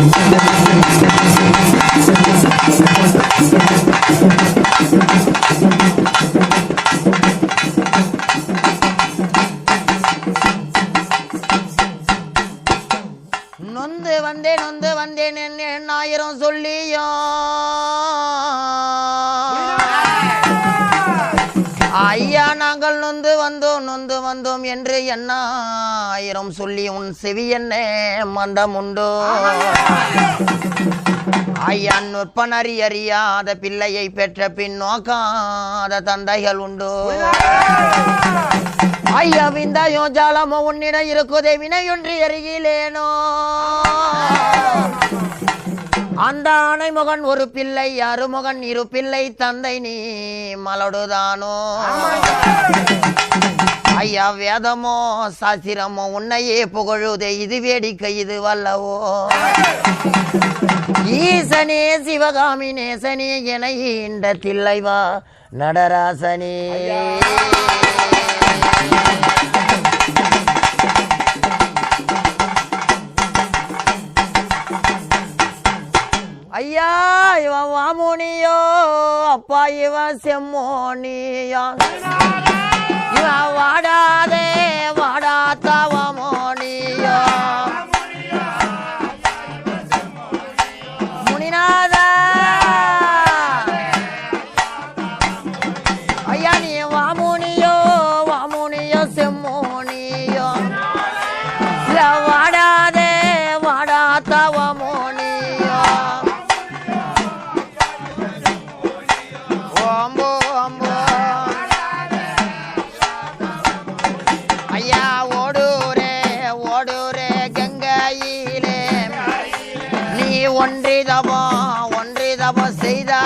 நொந்து ஐயா நாங்கள் நொந்து வந்தோம் நொந்து வந்தோம் என்று எண்ணாயிரம் சொல்லி உன் செவி என்ன மந்தம் உண்டோ. ஐயா நுட்பனறி அறியாத பிள்ளையை பெற்ற பின் நோக்காத தந்தைகள் உண்டோ. ஐயா விந்தாயோ ஜாலமோ உன்னிடம் இருக்குதே வினையொன்றி அருகிலேனோ அந்த ஆணைமுகன் ஒரு பிள்ளை அருமுகன் இரு பிள்ளை தந்தை நீ மலடுதானோ? ஐயா வேதமோ சாஸ்திரமோ உன்னையே புகழுதே இது வேடிக்கை இது வல்லவோ? ஈசனே சிவகாமி நேசனே என இந்த தில்லைவா நடராசனே. வாமுனியோ அப்பா இவன் செம்மோனியா.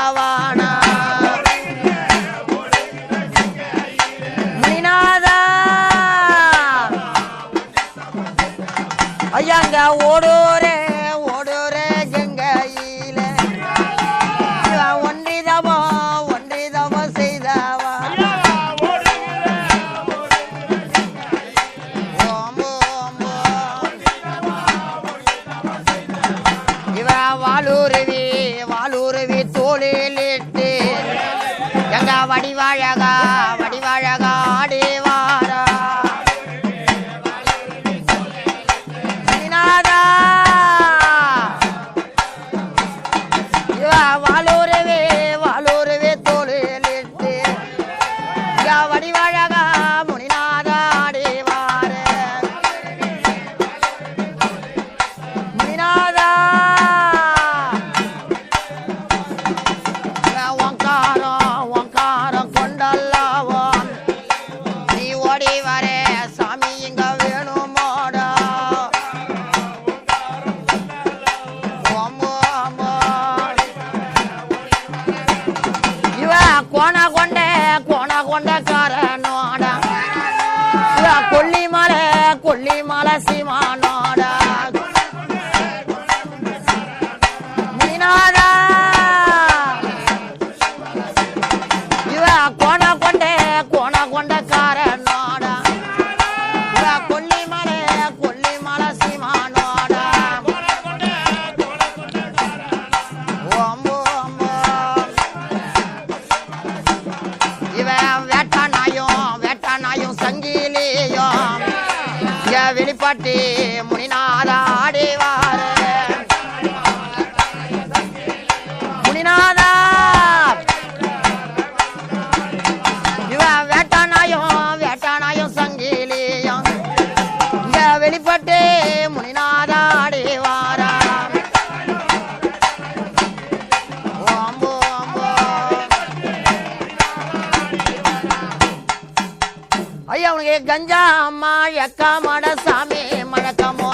செய்தவானா மீனாதா ஐயாங்க ஓடூரே. கொல்லிமலை சீமானோட ஏ வெளிப்பாட்டு முனிநாதா முனிநாதா! இவன் வேட்டானாயும் வேட்டானாயும் சங்கிலியும். இங்க வெளிப்பட்டு முனிநாதா ஆடிவாரா? ஐயா உனக்கு கஞ்சா அம்மா எக்கா சாமி மழக்கமோ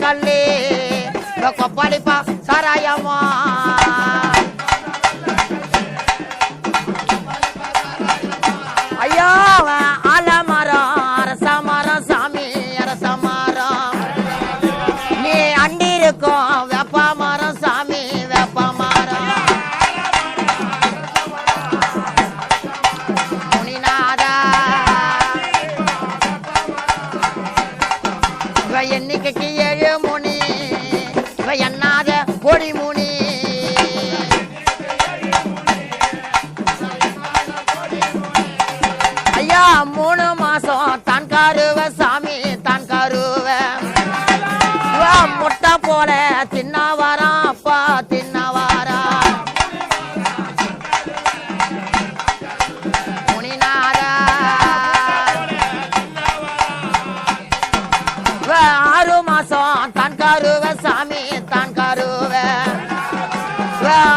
வெள்ள கல்லு இவ கொப்பாளிப்பா சாராயமா ஐயோ அவன் ஆலமரம் சாமி அரச நீ அண்டிருக்கும் மூணு மாசம். தான் காருவ சாமி தான் கருவ. முட்டை போல தின்ன அப்பா தின்ன வாரான் முனிநாதா. ஆறு மாசம். தான் கருவ சாமி தான் கருவ.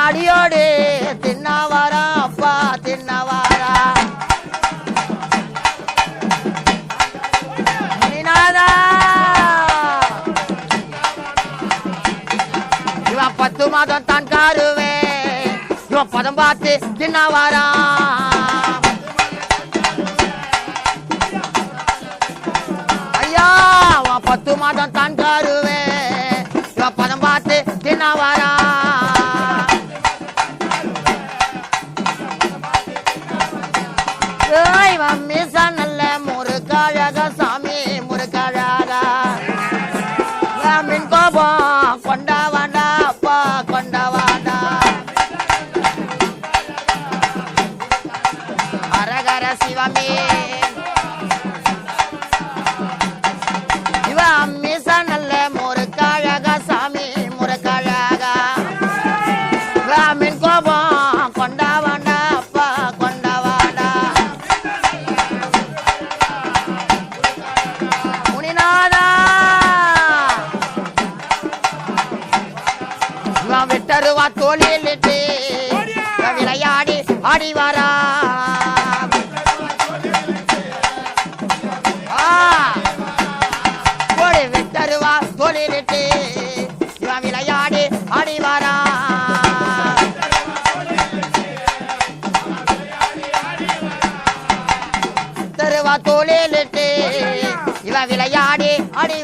அடியோடு தின்ன வாரான் அப்பா தின்ன மாதம் தான் காருவே இவன் பதம் பார்த்து தின்னவாரா ஐயா பத்து மாதம் தான் காருவே இவன் பதம் பார்த்து தின்னாவாரா ஆடிவாரா? ஆடி விட்டருவா தோழிலிட்டு இவன் விளையாடி ஆடி தருவா தோழிலிட்டு இவன் விளையாடி ஆடி